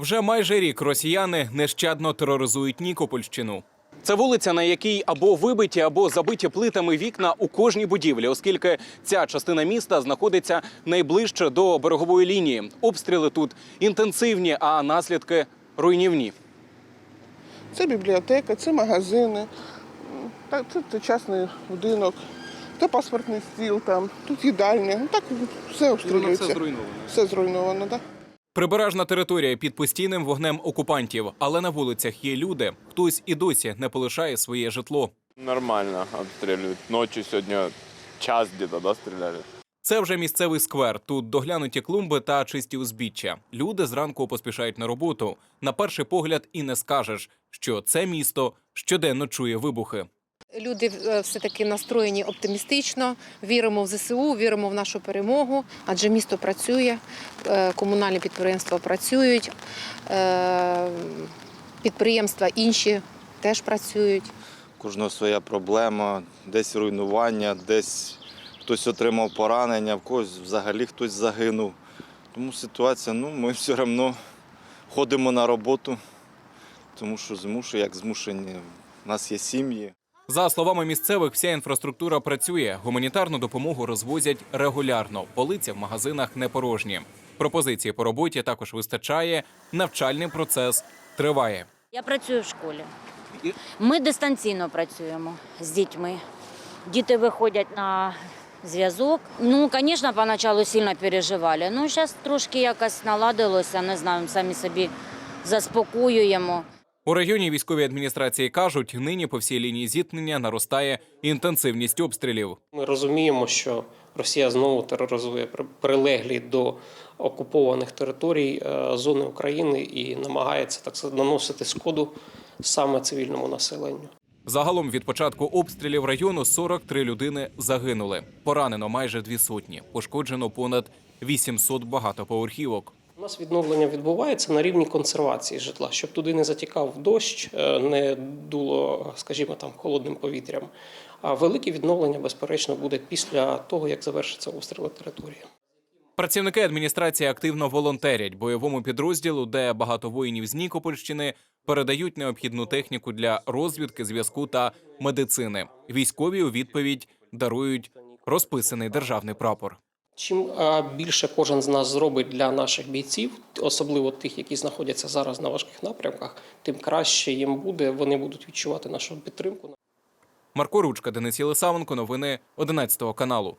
Вже майже рік росіяни нещадно тероризують Нікопольщину. Це вулиця, на якій або вибиті, або забиті плитами вікна у кожній будівлі, оскільки ця частина міста знаходиться найближче до берегової лінії. Обстріли тут інтенсивні, а наслідки руйнівні. Це бібліотека, це магазини, це, частний будинок, це паспортний стіл, там, тут їдальня. Ну, так все обстрілюється. зруйновано. Все зруйновано, так. Прибережна територія під постійним вогнем окупантів, але на вулицях є люди. Хтось і досі не полишає своє житло. Нормально обстреливают. Ночью сегодня час где-то, да, стреляли? Це вже місцевий сквер. Тут доглянуті клумби та чисті узбіччя. Люди зранку поспішають на роботу. На перший погляд і не скажеш, що це місто щоденно чує вибухи. Люди е, все-таки настроєні оптимістично, віримо в ЗСУ, віримо в нашу перемогу, адже місто працює, е, комунальні підприємства працюють, е, підприємства інші теж працюють. кожного своя проблема, десь руйнування, десь хтось отримав поранення, в когось взагалі хтось загинув. Тому ситуація, ну, ми все одно ходимо на роботу, тому що змушує, як змушені. У нас є сім'ї. За словами місцевих, вся інфраструктура працює. Гуманітарну допомогу розвозять регулярно. Полиці в магазинах не порожні. Пропозиції по роботі також вистачає. Навчальний процес триває. Я працюю в школі. Ми дистанційно працюємо з дітьми. Діти виходять на зв'язок. Ну, звісно, поначалу сильно переживали. Ну, зараз трошки якось наладилося, не знаю, самі собі заспокоюємо. У районі військовій адміністрації кажуть, нині по всій лінії зіткнення наростає інтенсивність обстрілів. Ми розуміємо, що Росія знову тероризує при- прилеглі до окупованих територій е, зони України і намагається так наносити шкоду саме цивільному населенню. Загалом від початку обстрілів району 43 людини загинули. Поранено майже дві сотні. Пошкоджено понад 800 багатоповерхівок. У нас відновлення відбувається на рівні консервації житла, щоб туди не затікав дощ, е, не дуло, скажімо, там холодним повітрям. А велике відновлення, безперечно, буде після того, як завершиться обстріли території. Працівники адміністрації активно волонтерять бойовому підрозділу, де багато воїнів з Нікопольщини передають необхідну техніку для розвідки, зв'язку та медицини. Військові у відповідь дарують розписаний державний прапор. Чим більше кожен з нас зробить для наших бійців, особливо тих, які знаходяться зараз на важких напрямках, тим краще їм буде. Вони будуть відчувати нашу підтримку. Марко Ручка, Денис Єлисавенко. Новини 11 каналу.